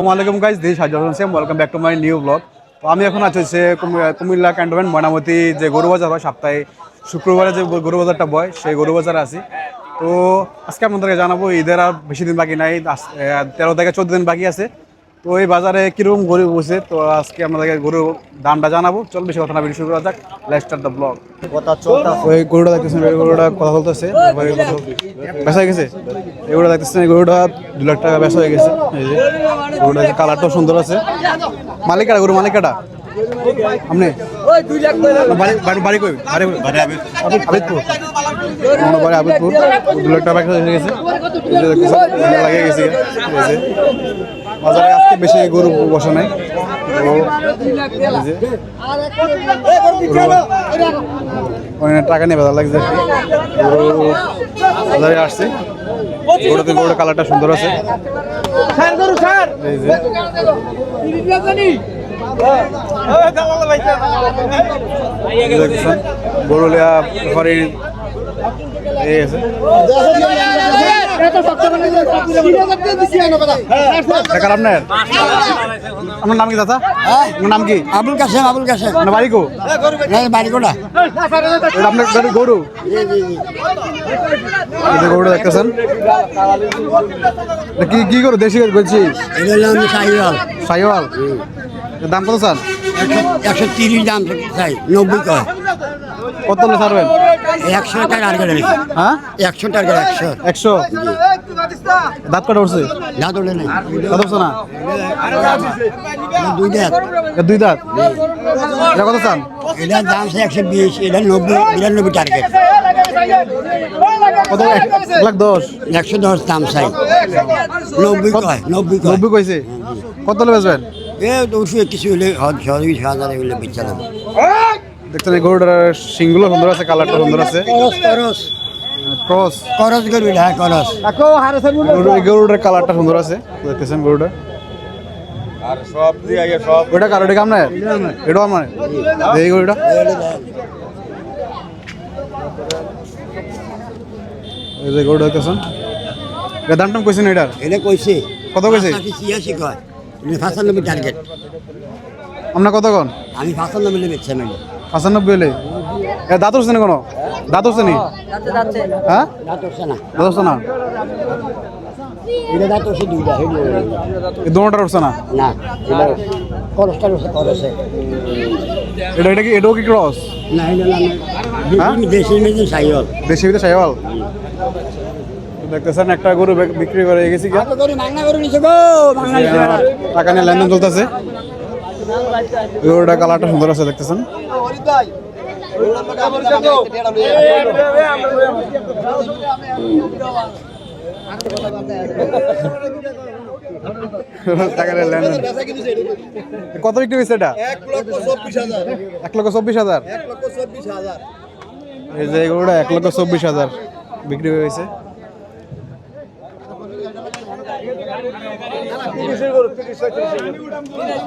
আসসালামু আলাইকুম guys this হাজার Hossain welcome back to my new blog তো আমি এখন আছি হচ্ছে কুমিল্লা ক্যান্টনমেন্ট ময়নামতি যে গরু বাজার হয় সপ্তাহে শুক্রবারে যে গরু বাজারটা বয়, সেই গরু বাজারে আছি। তো আজকে আপনাদেরকে জানাব, ঈদের আর বেশি দিন বাকি নাই তেরো থেকে চোদ্দ দিন বাকি আছে। তো এই বাজারে কীরকম গরু বসে? তো আজকে আপনাদেরকে গরু দামটা জানাব। চল বেশি কথা না বেশি শুরু করা যাক। লেস্টার দ্য ব্লগ কথা চলতা ওই গরুটা দেখতেছেন ওই গরুটা কথা বলতেছে। কত- হয়ে গেছে? এই গরুটা দেখতেছেন এই গরুটা দু লাখ টাকা বেচা হয়ে গেছে। এই যে গরুটা কালারটাও সুন্দর আছে। মালিকাটা গরু মালিকাটা আপনি? বাড়ি বাড়ি কই? আবিদপুর। আমার বাড়ি আবিদপুর। দু লাখ টাকা বেচা হয়ে গেছে। লাগিয়ে গেছে। বাজারে আজকে বেশি গরু বসে নাই। টাকা নিয়ে বাজার লাগছে। গরু বাজারে আসছে। গরুতে গরুর কালারটা সুন্দর আছে। এই যে। এই যে দেখছেন, গরু লিয়া ঘরে কার আপনার? আপনার নাম কি দাদা আপনার নাম কি? আবুল কাসেম আবুল কাসেম আপনার বাড়ি কো? বাড়ি আপনার গরু? দেখতেছেন। কি কি গরু? দেশি বলছি? সাইওয়াল সাইওয়াল দাম কত স্যার একশো তিরিশ দাম চাই নব্বই কয়। কত ছাড়বেন? একশো আর গেলে হ্যাঁ? একশো টাকা একশো একশো? দাঁত কটা উঠছে দাঁত ওঠে নাই। দাঁত উঠছে না? দুই দাঁত। দুই দাঁত? এটা কত চান? এটার দাম আছে একশো বিশ এটা নব্বই বিরানব্বই টার্গেট কত? এক লাখ দশ? একশো দশ দাম চাই। নব্বই কয় নব্বই নব্বই কইছে? কত বেচবেন? এ তো কিছু হলে সহযোগী হাজার এগুলো বেচা দেবো দেখছেন এই গরুটার সিংগুলো সুন্দর আছে কালারটা সুন্দর আছে। করস করস। ক্রস। করস করবি হ্যাঁ করস। এই গরুটার কালারটা সুন্দর আছে দেখতেছেন গরুটা? ওইটা কার ওটা কাম না এটাও আমার এই গরুটা। এই যে গরুটা দেখতেছেন। এটা দাম টাম কইছেন এটার? এটা কইছে। কত কইছে? ছিয়াশি কয়। পাঁচানব্বই টার্গেট আপনার কত কন? আমি পাঁচানব্বই বেচছি আমি। পঁচানব্বই হলে? এ দাঁত উঠছে না কোনো? দাঁত উঠছে নি? হ্যাঁ? দাঁত উঠছে না। উঠছে এটা এটা কি এটাও কি ক্রস হ্যাঁ? দেশি সাইওয়াল। দেখতেছেন একটা গরু বিক্রি করে গেছি আমার টাকা নিয়ে লেনদেন চলতেছে। গরুটা কালারটা সুন্দর আছে, দেখতেছেন? কত বিক্রি হয়েছে এটা? এক লক্ষ চব্বিশ হাজার। এই যে গরুটা এক লক্ষ চব্বিশ হাজার বিক্রি হয়েছে।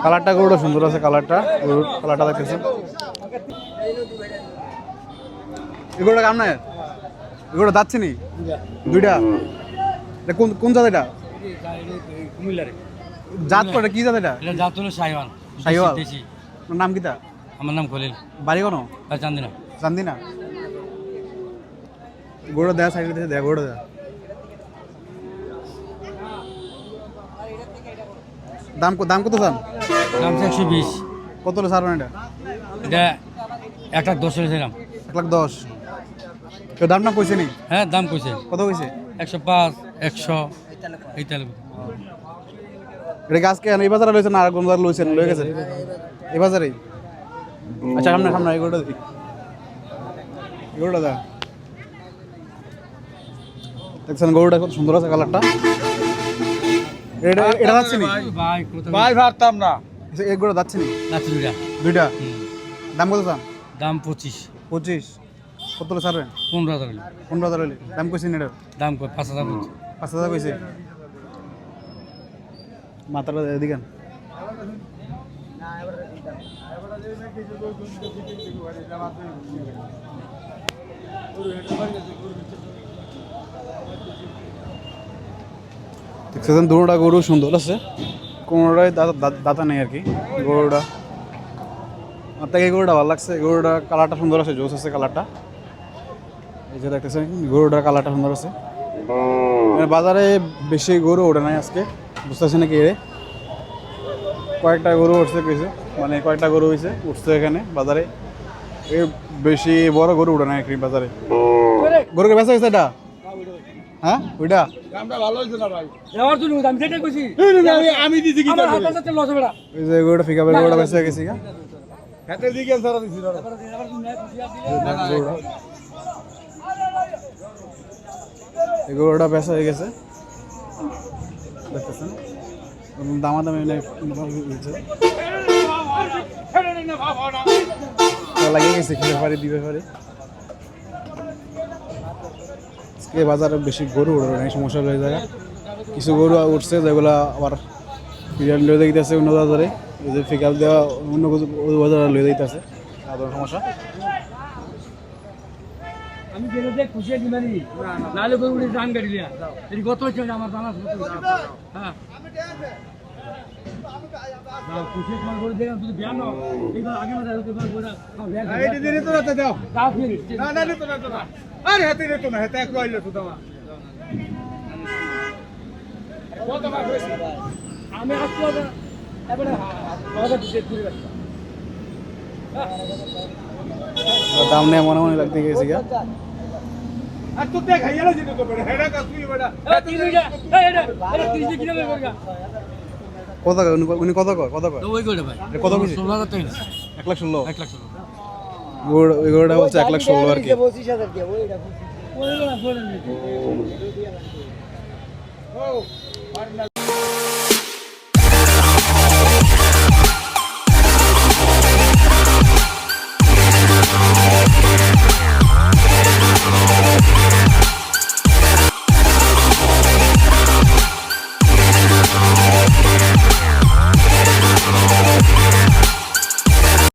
কালারটা গরুটা সুন্দর আছে কালারটা। গরুর কালারটা দেখতেছেন। এই গরুটা কাম নাই গরুটা যাচ্ছে নি? দুইটা? কোন কোন জাত এটা? জাত করে কি জাত এটা? জাত হলো সাইওয়াল সাইওয়াল? ওর নাম কিতা আমার নাম খলিল। বাড়ি কোনো? চান্দিনা। জানদি না গরুটা দেয়া সাইডে দেয়া গরুটা দেয়া। দাম দাম কত দাম দাম একশো বিশ। কত হলো এটা? এটা এক লাখ দশ হয়েছিলাম এক লাখ দশ। কেউ দাম না কইছে নি? হ্যাঁ দাম কইছে। কত কইছে? একশো পাঁচ একশো। এই এটা গাছ কে এই বাজারে লইছেন আর কোন বাজারে লইছেন? লই গেছে এই বাজারেই আচ্ছা সামনে সামনে এই গরুটা দেখি। এই গরুটা দা দেখছেন গরুটা কত সুন্দর আছে কালারটা? এটা এটা যাচ্ছে নি? ভাই। ভাবতাম না। গরুটা যাচ্ছে নি? নাচি দুইটা। দুইটা? দাম কত দাম? দাম পঁচিশ। পঁচিশ। কত ছাড়বেন? পনেরো হাজার হইল। পনেরো হাজার হলে। দাম কইছেন এটা? দাম কই? পাঁচ হাজার। পাঁচ হাজার কইছে? মাথাটা এদিকে দেখছেন দুটা গরু সুন্দর আছে। কোনোটাই দাদা নেই আর কি। গরুটা। আমার এই গরুটা ভালো লাগছে। গরুটা কালারটা সুন্দর আছে, জোস আছে কালারটা। এই যে দেখতেছেন গরুটার কালারটা সুন্দর আছে। মানে বাজারে বেশি গরু ওঠে নাই আজকে। বুঝতেছি নাকি এরে কয়েকটা গরু উঠছে কিছু। মানে কয়েকটা গরু হয়েছে উঠছে এখানে বাজারে। এর বেশি বড় গরু উঠে নাই বাজারে। গরুকে বেচা গেছে এটা? হ্যাঁ? ওইটা? দামটা ভালো হয়েছে না ভাই? যাওয়ার জন্য আমি সেটাই কইছি। আমি আমি দিছি কি আমার হাত আছে লস বেড়া ওই যে গরুটা ফিকা বের গরুটা বেচা গেছে গা। হাতে দিকে সারা দিছি না এই গরুটা বেচা হয়ে গেছে। দেখতেছেন? দামাদামি লাগিয়ে গেছে খেতে পারি দিবে পারি। আজকে বাজারে বেশি গরু উঠে নাই সমস্যা হয়ে যায় কিছু গরু উঠছে যেগুলো আবার ফিরিয়ার লয়ে দিতেছে অন্য বাজারে এই যে ফিকাল দেওয়া অন্য কিছু বাজারে লয়ে দিতেছে সাধারণ সমস্যা? আমি গেলে দেখ খুশি আছি মারি নাহলে উড়ে জান গাড়ি লিয়া এটি কত হচ্ছে আমার জানা হ্যাঁ। না খুশি তোমার করে দেখলাম তুই বিয়ান এইবার আগে না রাতে দাও না না না না। আরে হেতে রে তো না হেতে এক রইল তো তোমার আমি আসব এবারে দাম নেই মনে মনে লাগতে গেছে গা আর তো কত হাইয়ালা কত উনি কত কয় কত কত লাখ 16 1 লাখ 16 এগুলোটা হচ্ছে এক লাখ ষোলো আর কি। ও